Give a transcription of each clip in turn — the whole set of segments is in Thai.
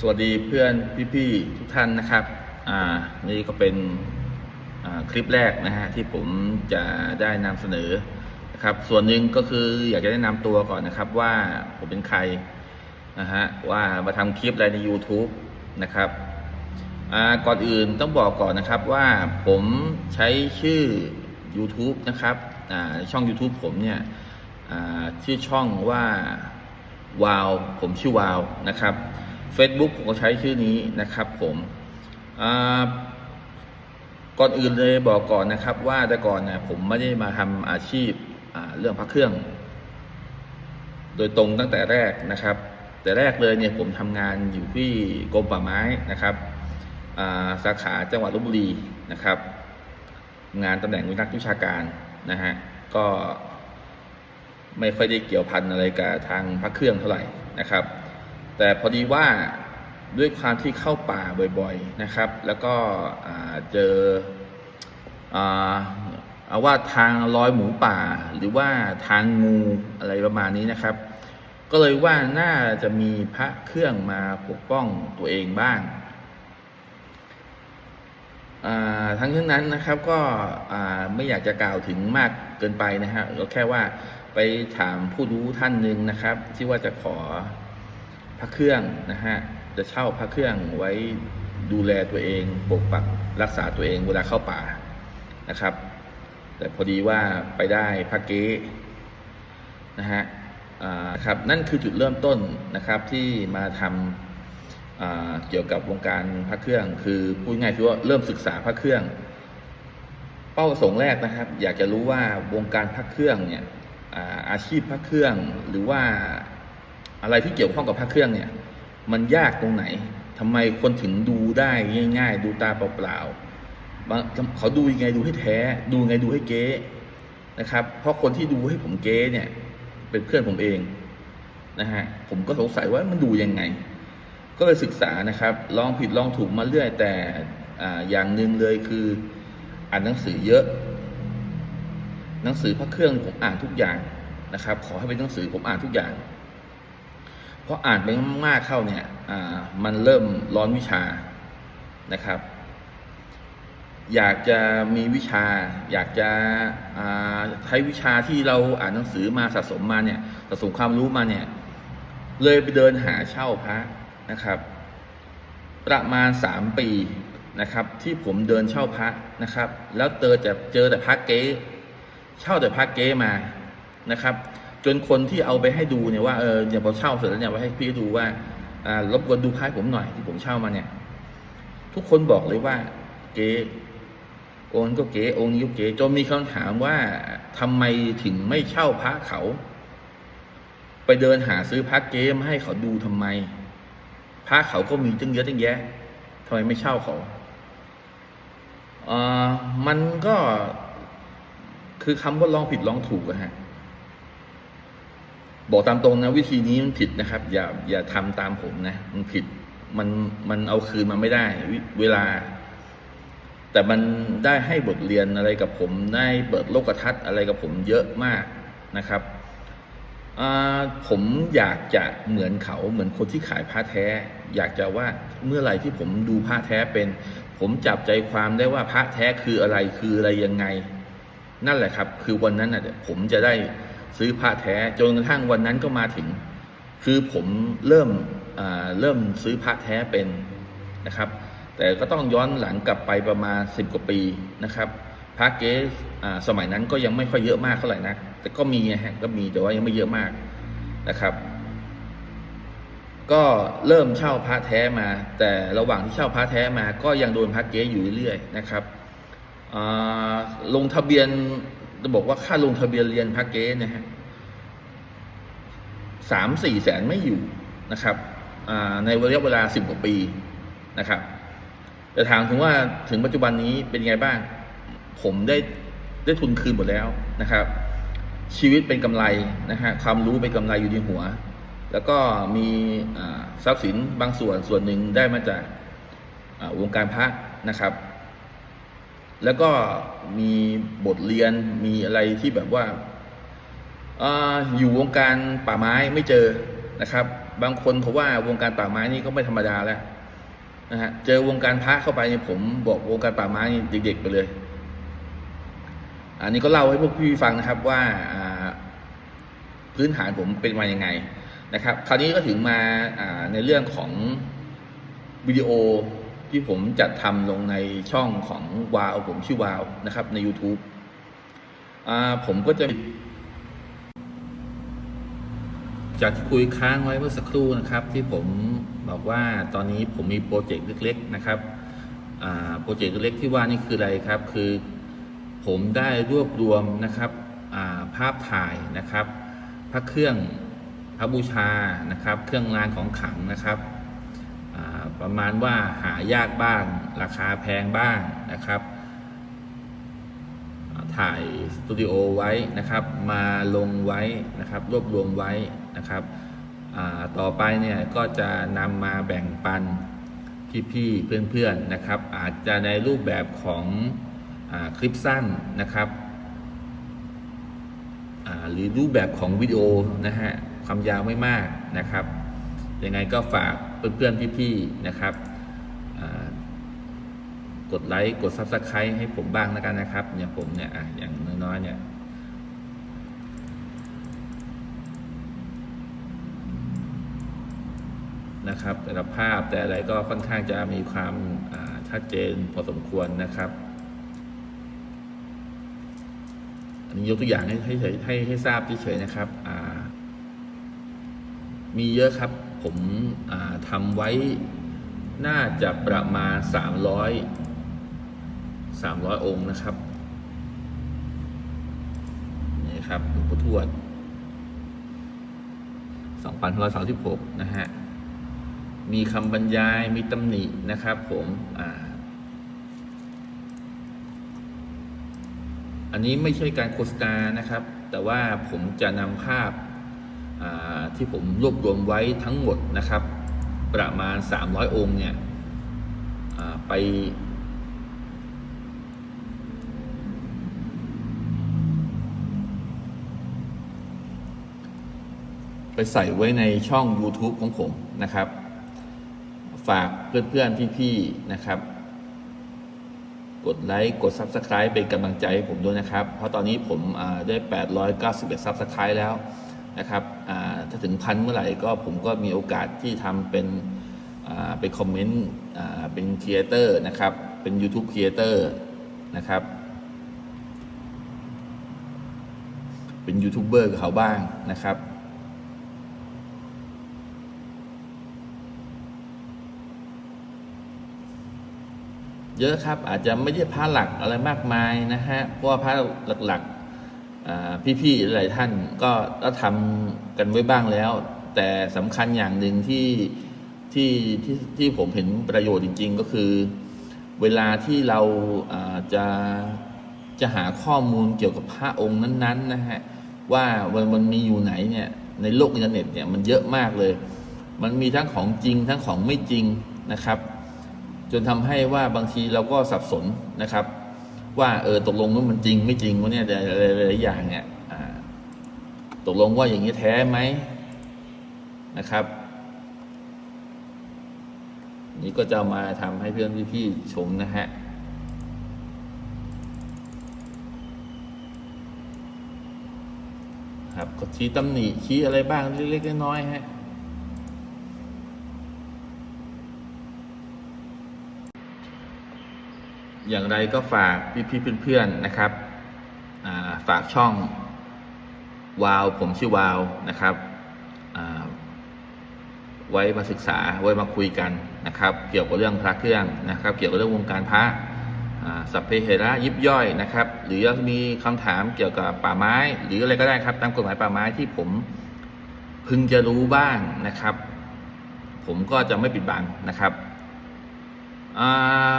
สวัสดีเพื่อนพี่ๆทุกท่านนะครับ อ่า นี่ก็เป็นคลิปแรกนะฮะที่ผมจะได้นำเสนอนะครับ ส่วนหนึ่งก็คืออยากจะแนะนำตัวก่อนนะครับว่าผมเป็นใครนะฮะว่ามาทำคลิปอะไรใน YouTube นะครับอ่าก่อนอื่นต้องบอกก่อนนะครับว่าผมใช้ชื่อ YouTube นะครับอ่าช่อง YouTube ผมเนี่ยอ่าชื่อช่องว่าวาวผมชื่อวาวนะครับ Facebook ผมก็ใช้ชื่อนี้นะครับผมก่อนอื่นเลยบอกก่อนนะครับว่าแต่ก่อนเนี่ยผมไม่ได้มาทำอาชีพเรื่องพระเครื่อง โดยตรงตั้งแต่แรกนะครับ แต่แรกเลยเนี่ยผมทำงานอยู่ที่กรมป่าไม้นะครับาสาขาจังหวัดลบบุรีนะครับ งานตำแหน่งวินักวิชาการนะฮะก็ไม่ค่อยได้เกี่ยวพันอะไรกับทางพระเครื่องเท่าไหร่นะครับ แต่พอดีว่าด้วยความที่เข้าป่าบ่อยๆนะครับ แล้วก็เจอเอาว่าทางลอยหมูป่า หรือว่าทางงูอะไรประมาณนี้นะครับ ก็เลยว่าน่าจะมีพระเครื่องมาปกป้องตัวเองบ้างทั้งนี้ทั้งนั้นนะครับก็ไม่อยากจะกล่าวถึงมากเกินไปนะฮะก็แค่ว่าไปถามผู้รู้ท่านหนึ่งนะครับ ที่ว่าจะขอ พระเครื่องนะฮะจะเช่าพระเครื่องไว้ดูแลตัวเองปกปักรักษาตัวเองเวลาเข้าป่านะครับ แต่พอดีว่าไปได้พระเก๊นะฮะครับนั่นคือจุดเริ่มต้นนะครับที่มาทำเกี่ยวกับวงการพระเครื่อง คือพูดง่ายๆคือว่าเริ่มศึกษาพระเครื่อง เป้าประสงค์แรกนะครับ อยากจะรู้ว่าวงการพระเครื่องเนี่ยอาอาชีพพระเครื่องหรือว่า อะไรที่เกี่ยวข้องกับพระเครื่องเนี่ย มันยากตรงไหนทำไมคนถึงดูได้ง่าย ๆ ดูตาเปล่าๆเขาดูยังไงดูให้แท้ ดูยังไงดูให้เก๊นะครับ เพราะคนที่ดูให้ผมเก๊เนี่ย เป็นเพื่อนผมเองนะฮะผมก็สงสัยว่ามันดูยังไง ก็เลยศึกษานะครับ ลองผิดลองถูกมาเรื่อยแต่อ่าอย่างหนึ่งเลยคืออ่านหนังสือเยอะ หนังสือพระเครื่องผมอ่านทุกอย่างนะครับ ขอให้เป็นหนังสือผมอ่านทุกอย่าง เพราะอ่านไปมากๆเข้าเนี่ยมันเริ่มร้อนวิชานะครับ อยากจะมีวิชา อยากจะใช้วิชาที่เราอ่านหนังสือมาสะสมมาเนี่ยสะสมความรู้มาเนี่ย เลยไปเดินหาเช่าพระนะครับ ประมาณสามปีนะครับ ที่ผมเดินเช่าพระนะครับ แล้วเจอแต่เจอแต่พระเก๊เช่าแต่พระเก๊มานะครับ จนคนที่เอาไปให้ดูเนี่ยว่าเออเนี่ยพอเช่าเสร็จแล้วเนี่ยไปให้พี่ดูว่าอ่ารบกวนดูพระผมหน่อยที่ผมเช่ามาเนี่ย ทุกคนบอกเลยว่า เก๊องค์นั้นก็เก๋องค์นี้ก็เก๋จนมีคำถามว่าทำไมถึงไม่เช่าพระเขา ไปเดินหาซื้อพระเก๊มาให้เขาดูทำไมพระเขาก็มีตั้งเยอะตั้งแยะทำไมไม่เช่าเขาเอ่อมันก็คือคำว่าลองผิดลองถูกอะฮะ บอกตามตรงนะวิธีนี้มันผิดนะครับ อย่าอย่าทำตามผมนะ มันผิดมันมันเอาคืนมาไม่ได้เวลา แต่มันได้ให้บทเรียนอะไรกับผมได้เปิดโลกทัศน์อะไรกับผมเยอะมากนะครับผมอยากจะเหมือนเขาเหมือนคนที่ขายผ้าแท้ อยากจะว่าเมื่อไหร่ที่ผมดูผ้าแท้เป็น ผมจับใจความได้ว่าผ้าแท้คืออะไรคืออะไรยังไง นั่นแหละครับ คือวันนั้นน่ะผมจะได้ ซื้อผ้าแท้จนกระทั่งวันนั้นก็มาถึง คือผมเริ่มเริ่มซื้อผ้าแท้เป็นนะครับ แต่ก็ต้องย้อนหลังกลับไปประมาณสิบกว่าปีนะครับพระเกสสมัยนั้นก็ยังไม่ค่อยเยอะมากเท่าไหร่นะแต่ก็มีนะฮะก็มีแต่ว่ายังไม่เยอะมากนะครับ ก็เริ่มเช่าพระแท้มา แต่ระหว่างที่เช่าพระแท้มา ก็ยังโดนพระเก๊อยู่เรื่อยๆนะครับลงทะเบียน จะบอกว่าค่าลงทะเบียนเรียนพระเก๊นะฮะสามสี่แสนไม่อยู่นะครับในระยะเวลาสิบกว่าปีนะครับ แต่ถามถึงว่าถึงปัจจุบันนี้เป็นไงบ้าง ผมได้ได้ทุนคืนหมดแล้วนะครับ ชีวิตเป็นกำไรนะฮะความรู้เป็นกำไรอยู่ในหัว แล้วก็มีทรัพย์สินบางส่วนส่วนหนึ่งได้มาจากวงการพระนะครับ แล้วก็มีบทเรียนมีอะไรที่แบบว่าอยู่วงการป่าไม้ไม่เจอนะครับ บางคนเขาว่าวงการป่าไม้นี่ก็ไม่ธรรมดาแล้วนะฮะเจอวงการพระเข้าไปเนี่ยผมบอกวงการป่าไม้นี่เด็กๆไปเลย อันนี้ก็เล่าให้พวกพี่ฟังนะครับว่าพื้นฐานผมเป็นมายังไงนะครับ คราวนี้ก็ถึงมาอ่าในเรื่องของวิดีโอ ที่ผมจัดทำลงในช่องของวาวผมชื่อวาวนะครับ ใน YouTube อ่าผมก็จะ จากที่คุยค้างไว้เมื่อสักครู่นะครับ ที่ผมบอกว่าตอนนี้ผมมีโปรเจกต์เล็ก ๆ นะครับอ่าโปรเจกต์เล็กที่ว่านี่คืออะไรครับ คือผมได้รวบรวมนะครับอ่าภาพถ่ายนะครับ พระเครื่องพระบูชานะครับ เครื่องรางของขลังนะครับ ประมาณว่าหายากบ้าง ราคาแพงบ้างนะครับ ถ่ายสตูดิโอไว้นะครับ มาลงไว้นะครับ รวบรวมไว้นะครับต่อไปเนี่ยก็จะนำมาแบ่งปันพี่ๆเพื่อนๆนะครับ อาจจะในรูปแบบของอคลิปสั้นนะครับหรือรูปแบบของวิดีโอนะฮะความยาวไม่มากนะครับยังไงก็ฝาก เพื่อนๆพี่ๆนะครับกดไลค์กด Subscribe ให้ผมบ้างแล้วกันนะครับเนี่ยผมเนี่ยออย่างน้อยๆเนี่ยนะครับแต่ละภาพแต่อะไรก็ค่อนข้างจะมีความชัดเจนพอสมควรนะครับอันนี้ยกตัวอย่างให้ให้ให้ให้ทราบเฉยๆนะครับมีเยอะครับ ผมอ่าทำไว้น่าจะประมาณ 300 300 องค์นะครับนี่ครับหลวงพ่อทวด2536 นะฮะ มีคำบรรยาย มีตำหนินะครับผมอ่าอันนี้ไม่ใช่การโฆษณานะครับ แต่ว่าผมจะนำภาพ ที่ผมรวบรวมไว้ทั้งหมดนะครับ ประมาณ 300 องค์เนี่ยไปไปใส่ไว้ในช่อง YouTube ของผมนะครับ ฝากเพื่อนๆ พี่ๆ นะครับ กดไลค์กด Subscribe เป็นกำลังใจให้ผมด้วยนะครับ เพราะตอนนี้ผมอ่าได้ 891 Subscribe แล้ว นะครับถ้าถึงพันเมื่อไหร่ก็ผมก็มีโอกาสที่ทำเป็นอ่าเป็นคอมเมนต์เป็นครีเอเตอร์นะครับ เป็น YouTube ครีเอเตอร์นะครับ เป็นยูทูบเบอร์กับเขาบ้างนะครับเยอะครับอาจจะไม่ใช่พระหลักอะไรมากมายนะฮะเพราะว่าพระหลักๆ พี่ๆหลายท่านก็ก็ทำกันไว้บ้างแล้ว แต่สำคัญอย่างหนึ่งที่ที่ที่ที่ผมเห็นประโยชน์จริง ๆ ก็คือ เวลาที่เราจะจะหาข้อมูลเกี่ยวกับพระองค์นั้นๆนะฮะว่ามันมันมีอยู่ไหนเนี่ยในโลกอินเทอร์เน็ตเนี่ยมันเยอะมากเลย มันมีทั้งของจริงทั้งของไม่จริงนะครับ จนทำให้ว่าบางทีเราก็สับสนนะครับ ว่าเออตกลงว่ามันจริงไม่จริงวะเนี่ยหลายๆอย่างเนี่ยตกลงว่าอย่างนี้แท้ไหมนะครับ นี่ก็จะมาทำให้เพื่อนพี่ๆชมนะฮะครับก็ชี้ตำหนิชี้อะไรบ้างเล็กๆน้อยๆฮะ อย่างไรก็ฝากพี่ๆเพื่อนๆนะครับฝากช่องวาว ผมชื่อวาวนะครับไว้มาศึกษาไว้มาคุยกันนะครับ เกี่ยวกับเรื่องพระเครื่องนะครับ เกี่ยวกับเรื่องวงการพระสัพเพเหระยิบย่อยนะครับ หรือมีคำถามเกี่ยวกับป่าไม้ หรืออะไรก็ได้ครับ ตามกฎหมายป่าไม้ที่ผมพึงจะรู้บ้างนะครับ ผมก็จะไม่ปิดบังนะครับอ่า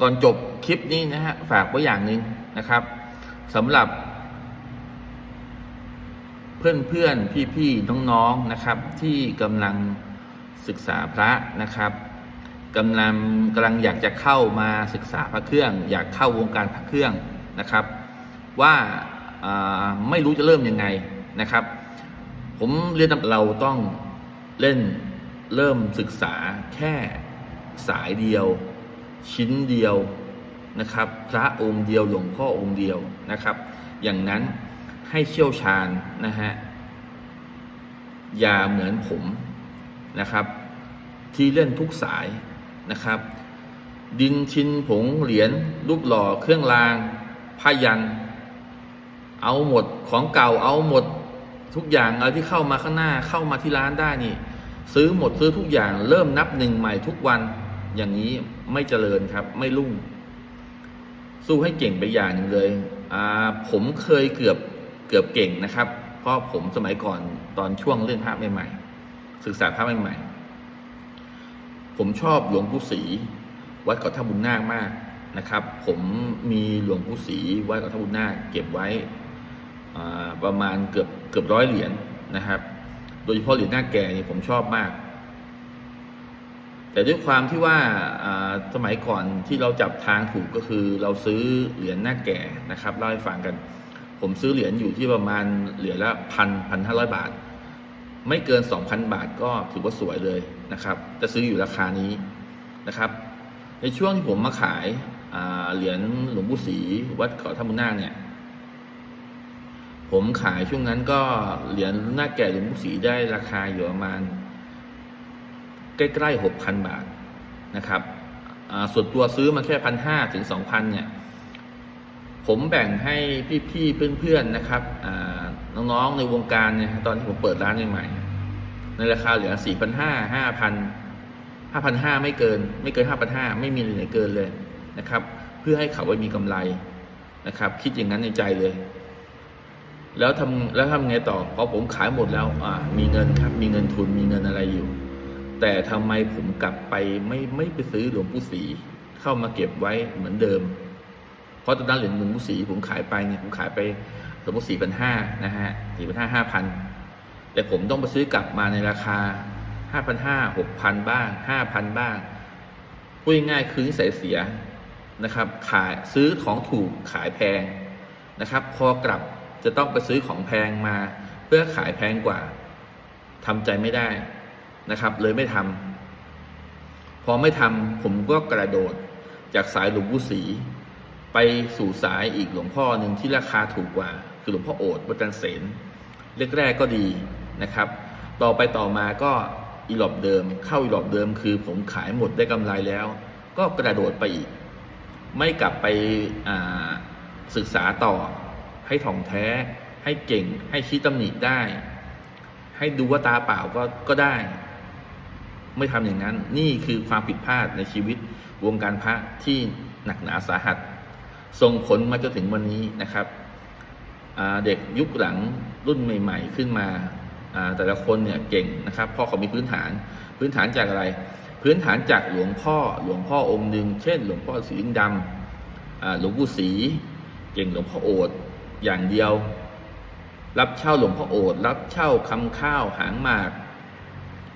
ก่อนจบคลิปนี้นะฮะฝากไว้อย่างหนึ่งนะครับสำหรับ เพื่อนเพื่อนพี่พี่ๆน้องๆนะครับ ที่กำลังศึกษาพระนะครับกำลังกำลังอยากจะเข้ามาศึกษาพระเครื่อง อยากเข้าวงการพระเครื่องนะครับ ว่าอ่าไม่รู้จะเริ่มยังไงนะครับ ผมเรียนเราต้องเล่นเริ่มศึกษาแค่สายเดียว ชิ้นเดียวนะครับ พระองค์เดียวหลวงพ่อองค์เดียวนะครับ อย่างนั้นให้เชี่ยวชาญนะฮะอย่าเหมือนผมนะครับ ที่เล่นทุกสายนะครับ ดินชินผงเหรียญรูปหล่อเครื่องรางผ้ายัน เอาหมดของเก่าเอาหมดทุกอย่างอะไรที่เข้ามาข้างหน้าเข้ามาที่ร้านได้นี่ ซื้อหมดซื้อทุกอย่างเริ่มนับหนึ่งใหม่ทุกวัน อย่างนี้ไม่เจริญครับ ไม่รุ่ง สู้ให้เก่งไปอย่างหนึ่งเลยอ่าผมเคยเกือบเกือบเก่งนะครับ เพราะผมสมัยก่อนตอนช่วงเล่นภาพใหม่ๆศึกษาภาพใหม่ๆผมชอบหลวงปู่ศรีวัดเกาะท่าบุญนาคมากนะครับ ผมมีหลวงปู่ศรีวัดเกาะท่าบุญนาคเก็บไว้ประมาณเกือบเกือบร้อยเหรียญนะครับ โดยเฉพาะเหรียญหน้าแก่นี่ผมชอบมาก แต่ด้วยความที่ว่าสมัยก่อนที่เราจับทางถูกก็คือเราซื้อเหรียญหน้าแก่นะครับเล่าให้ฟังกัน ผมซื้อเหรียญอยู่ที่ประมาณเหรียญละพันพันห้าร้อยบาท ไม่เกินสองพันบาทก็ถือว่าสวยเลยนะครับ จะซื้ออยู่ราคานี้นะครับ ในช่วงที่ผมมาขายเหรียญหลวงปู่ศรีวัดเกาะท่ามุนาเนี่ยผมขายช่วงนั้นก็เหรียญหน้าแก่หลวงปู่ศรีได้ราคาอยู่ประมาณ ล้ๆหกพันบาทนะครับส่วนตัวซื้อมาแค่พันห้าถึงสองพันเนี่ย ผมแบ่งให้พี่ๆเพื่อนๆนะครับน้องๆในวงการเนี่ยตอนที่ผมเปิดร้านใหม่ๆในราคาเหลือสี่พันห้าห้าพันห้าพันห้าไม่เกิน ไม่เกินห้าพันห้าไม่มีไหนเกินเลยนะครับ เพื่อให้เขาไว้มีกำไรนะครับ คิดอย่างนั้นในใจเลย แล้วทำแล้วทำไงต่อพอผมขายหมดแล้วอ่ามีเงินครับ มีเงินทุนมีเงินอะไรอยู่ แต่ทำไมผมกลับไปไม่ไม่ไปซื้อหลวงปู่ศรีเข้ามาเก็บไว้เหมือนเดิม เพราะตอนนั้นเหรียญหลวงปู่ศรีผมขายไปเนี่ยผมขายไปหลวงปู่ศรีพันห้านะฮะสี่พันห้าห้าพันแต่ผมต้องไปซื้อกลับมาในราคาห้าพันห้าหกพันบ้างห้าพันบ้างพูดง่ายคือนิสัยเสียนะครับ ขายซื้อของถูกขายแพงนะครับ พอกลับจะต้องไปซื้อของแพงมา เพื่อขายแพงกว่าทำใจไม่ได้ นะครับ เลยไม่ทำพอไม่ทำผมก็กระโดดจากสายหลวงปู่ศรีไปสู่สายอีกหลวงพ่อหนึ่งที่ราคาถูกกว่า คือหลวงพ่อโอษฐ์วัดจันทร์เสนแรกๆก็ดีนะครับ ต่อไปต่อมาก็อีหลอบเดิม เข้าอีหลอบเดิม คือผมขายหมดได้กำไรแล้ว ก็กระโดดไปอีก ไม่กลับไปศึกษาต่อ ให้ถ่องแท้ ให้เก่ง ให้ชี้ตำหนิได้ ให้ดูว่าตาเปล่าก็ก็ได้ ไม่ทำอย่างนั้น นี่คือความผิดพลาดในชีวิตวงการพระที่หนักหนาสาหัสส่งผลมาจนถึงวันนี้นะครับเด็กยุคหลังรุ่นใหม่ ๆ ขึ้นมาแต่ละคนเนี่ยเก่งนะครับเพราะเขามีพื้นฐาน พื้นฐานจากอะไร พื้นฐานจากหลวงพ่อหลวงพ่อองค์หนึ่งเช่น หลวงพ่อสีดำอ่าหลวงปู่ศรีเก่งหลวงพ่อโอษฐ์อย่างเดียว รับเช่าหลวงพ่อโอษฐ์รับเช่าคำข้าวหางหมาก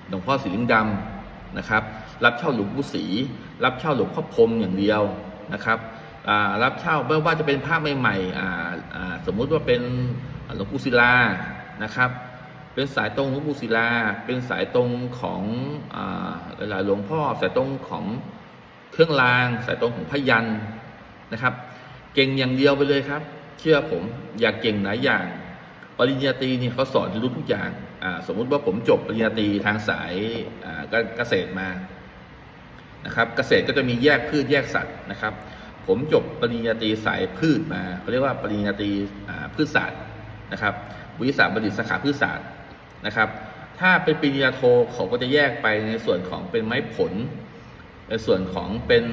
หลวงพ่อสีลิงดำนะครับ รับเช่าหลวงปู่ศรีรับเช่าหลวงพ่อพรมอย่างเดียวนะครับรับเช่าไม่ว่าจะเป็นภาพใหม่ๆสมมุติว่าเป็นหลวงปู่ศิลานะครับ เป็นสายตรงหลวงปู่ศิลา เป็นสายตรงของอหลายๆหลวงพ่อสายตรงของเครื่องราง สายตรงของพยันนะครับ เก่งอย่างเดียวไปเลยครับ เชื่อผมอยากเก่งหลายอย่างปริญญาตรีเนี่ยเขาสอนรู้ทุกอย่าง สมมุติว่าผมจบปริญญาตรีทางสายกเกษตรมานะครับเกษตรก็จะมีแยกพืชแยกสัตว์นะครับ ผมจบปริญญาตรีสายพืชมาเขาเรียกว่าปริญญาตรีพืชศาสตร์นะครับวิทยาศาสตร์บัณฑิตสาขาพืชศาสตร์นะครับ ถ้าเป็นปริญญาโทเขาก็จะแยกไปในส่วนของเป็นไม้ผล ในส่วนของเป็น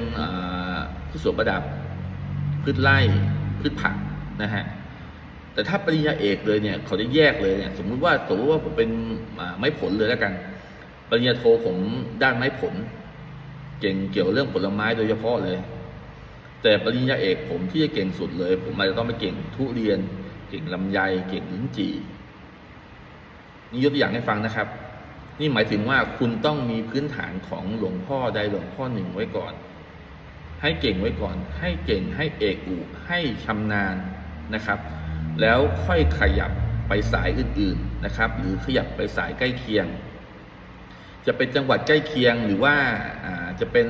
พืชสวนประดับ พืชไร่พืชผักนะฮะ แต่ถ้าปริญญาเอกเลยเนี่ยเขาจะแยกเลยเนี่ยสมมุติว่าสมมติว่าผมเป็นไม้ผลเลยแล้วกัน ปริญญาโทผมด้านไม้ผล เก่งเกี่ยวเรื่องผลไม้โดยเฉพาะเลย แต่ปริญญาเอกผมที่จะเก่งสุดเลย ผมอาจจะต้องไปเก่งทุเรียน เก่งลำไย เก่งลิ้นจี่นี่ยกตัวอย่างให้ฟังนะครับ นี่หมายถึงว่าคุณต้องมีพื้นฐานของหลวงพ่อใดหลวงพ่อหนึ่งไว้ก่อน ให้เก่งไว้ก่อน ให้เก่งให้เอกอุให้ชำนาญนะครับ แล้วค่อยขยับไปสายอื่นๆนะครับ หรือขยับไปสายใกล้เคียง จะเป็นจังหวัดใกล้เคียงหรือว่าจะเป็น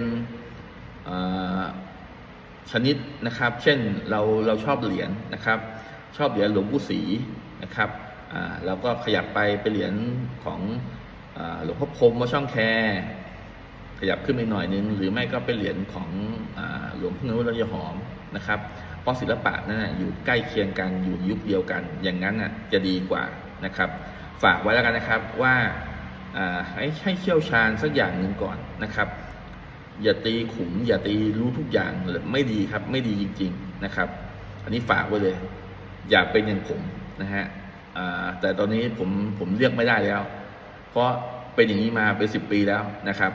ชนิดนะครับ เช่นเราเราชอบเหรียญนะครับ ชอบเหรียญหลวงปู่ศรีนะครับเราก็ขยับไปเป็นเหรียญของหลวงพ่อพรมวัดช่องแคขยับขึ้นไปหน่อยนึง หรือไม่ก็เป็นเหรียญของหลวงพ่อเงินวัดระยหอมนะครับ เพราะศิลปะนั่นอยู่ใกล้เคียงกันอยู่ยุคเดียวกัน อย่างนั้นน่ะจะดีกว่านะครับ ฝากไว้แล้วกันนะครับว่าให้ให้เชี่ยวชาญสักอย่างหนึ่งก่อนนะครับ อย่าตีขุมอย่าตีรู้ทุกอย่างไม่ดีครับไม่ดีจริง ๆนะครับ อันนี้ฝากไว้เลย อย่าเป็นอย่างผมนะฮะแต่ตอนนี้ผมผมเลือกไม่ได้แล้ว เพราะเป็นอย่างนี้มาเป็นสิบปีแล้วนะครับ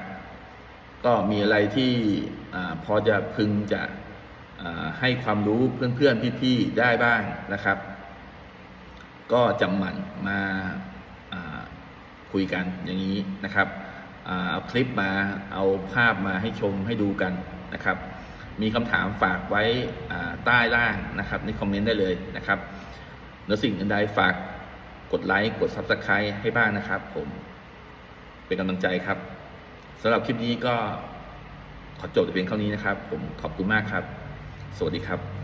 ก็มีอะไรที่อพอจะพึงจะ ให้ความรู้เพื่อนๆพี่ๆได้บ้างนะครับ ก็จำหมั่นมาคุยกันอย่างนี้นะครับเอาคลิปมาเอาภาพมาให้ชมให้ดูกันนะครับ มีคำถามฝากไว้ใต้ล่างนะครับในคอมเมนต์ได้เลยนะครับเหนือสิ่งอื่นใดฝากกดไลค์กด Subscribe ให้บ้างนะครับผมเป็นกำลังใจครับสำหรับคลิปนี้ก็ขอจบแต่เพียงเท่านี้นะครับ ผมขอบคุณมากครับ สวัสดีครับ